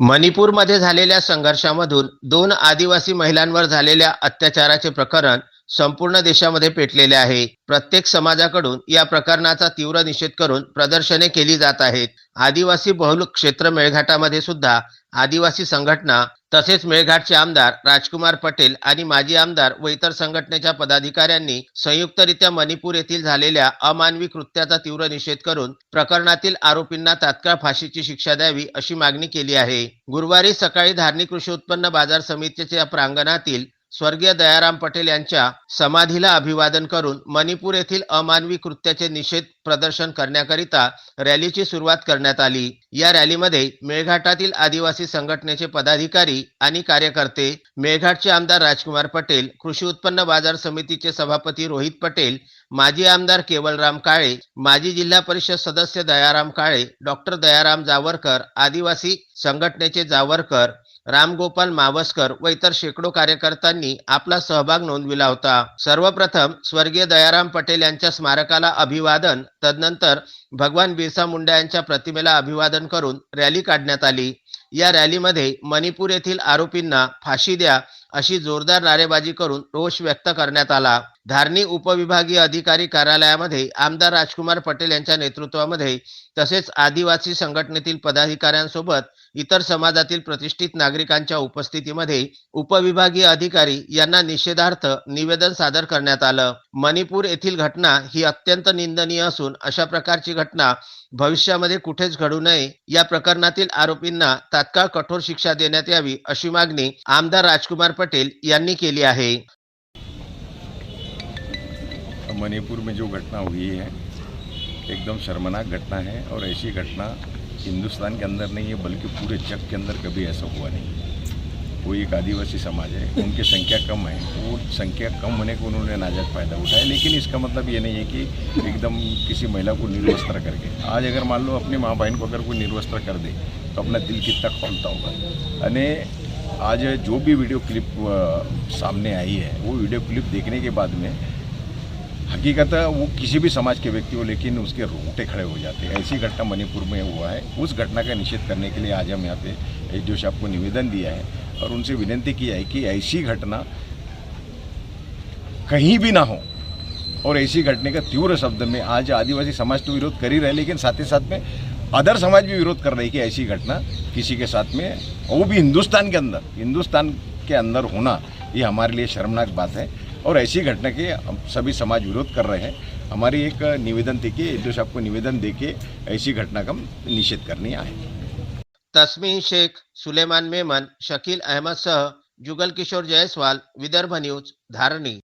मणिपूरमध्ये झालेल्या संघर्षामधून दोन आदिवासी महिलांवर झालेल्या अत्याचाराचे प्रकरण संपूर्ण देशामध्ये पेटलेले आहे. प्रत्येक समाजाकडून या प्रकरणाचा तीव्र निषेध करून प्रदर्शने केली जात आहेत. आदिवासी बहुल क्षेत्र मेळघाटामध्ये सुद्धा आदिवासी संघटना तसेच मेळघाटचे आमदार राजकुमार पटेल आणि माजी आमदार व इतर संघटनेच्या पदाधिकाऱ्यांनी संयुक्तरित्या मणिपूर येथील झालेल्या अमानवी कृत्याचा तीव्र निषेध करून प्रकरणातील आरोपींना तात्काळ फाशीची शिक्षा द्यावी अशी मागणी केली आहे. गुरुवारी सकाळी धार्मिक कृषी उत्पन्न बाजार समितीच्या प्रांगणातील स्वर्गीय दयाराम पटेल यांच्या समाधीला अभिवादन करून मणिपूर येथील अमानवी कृत्याचे निषेध प्रदर्शन करण्याकरिता रॅलीची सुरुवात करण्यात आली. या रॅलीमध्ये मेळघाटातील आदिवासी संघटनेचे पदाधिकारी आणि कार्यकर्ते मेळघाटचे आमदार राजकुमार पटेल कृषी उत्पन्न बाजार समितीचे सभापती रोहित पटेल माजी आमदार केवलराम काळे माजी जिल्हा परिषद सदस्य दयाराम काळे डॉक्टर दयाराम जावरकर आदिवासी संघटनेचे जावरकर रामगोपाल मावस्कर व इतर शेकडो कार्यकर्त्यांनी आपला सहभाग नोंदविला होता. सर्वप्रथम स्वर्गीय दयाराम पटेल यांच्या स्मारकाला अभिवादन तदनंतर भगवान बिरसा मुंडा यांच्या प्रतिमेला अभिवादन करून रॅली काढण्यात आली. या रॅलीमध्ये मणिपूर येथील आरोपींना फाशी द्या अशी जोरदार नारेबाजी करून रोष व्यक्त करण्यात आला. धारणी उपविभागीय अधिकारी कार्यालयामध्ये आमदार राजकुमार पटेल यांच्या नेतृत्वामध्ये तसेच आदिवासी संघटनेतील पदाधिकाऱ्यांसोबत इतर समाजातील प्रतिष्ठित नागरिकांच्या उपस्थितीमध्ये उपविभागीय अधिकारी यांना निषेधार्थ निवेदन सादर करण्यात आलं. मणिपूर येथील घटना ही अत्यंत निंदनीय असून अशा प्रकारची घटना भविष्यामध्ये कुठेच घडू नये या प्रकरणातील आरोपींना तात्काळ कठोर शिक्षा देण्यात यावी अशी मागणी आमदार राजकुमार पटेल यांनी केली आहे. मणिपुर में जो घटना हुई है, एकदम शर्मनाक घटना है और ऐसी घटना हिंदुस्तान के अंदर नहीं है, बल्कि पूरे जग के अंदर कभी ऐसा हुआ नहीं। वो एक आदिवासी समाज है, उनकी संख्या कम है। वो संख्या कम होने को उन्होंने नाजायज फ़ायदा उठाया, लेकिन इसका मतलब ये नहीं है कि एकदम किसी महिला को निर्वस्त्र करके। आज अगर मान लो अपनी माँ बहन को अगर कोई निर्वस्त्र कर दे तो अपना दिल कितना खोलता होगा। अने आज जो भी वीडियो क्लिप सामने आई है, वो वीडियो क्लिप देखने के बाद में हकीकत वो किसी भी समाज के व्यक्ति हो, लेकिन उसके रोंगटे खड़े हो जाते हैं। ऐसी घटना मणिपुर में हुआ है। उस घटना का निषेध करने के लिए आज हम यहाँ पे एच साहब को निवेदन दिया है और उनसे विनती किया है कि ऐसी घटना कहीं भी ना हो और ऐसी घटने का तीव्र शब्द में आज आदिवासी समाज तो विरोध कर ही रहे लेकिन साथ ही साथ में अदर समाज भी विरोध कर रही है कि ऐसी घटना किसी के साथ में वो भी हिंदुस्तान के अंदर, हिंदुस्तान के अंदर होना, ये हमारे लिए शर्मनाक बात है। और ऐसी घटना के सभी समाज विरोध कर रहे हैं। हमारी एक निवेदन थी कि एच साहब को निवेदन दे के ऐसी घटना का निषेध करने आए तस्मी शेख सुलेमान मेमन, शकील अहमद सह, जुगल किशोर जायसवाल, विदर्भ न्यूज़, धारणी।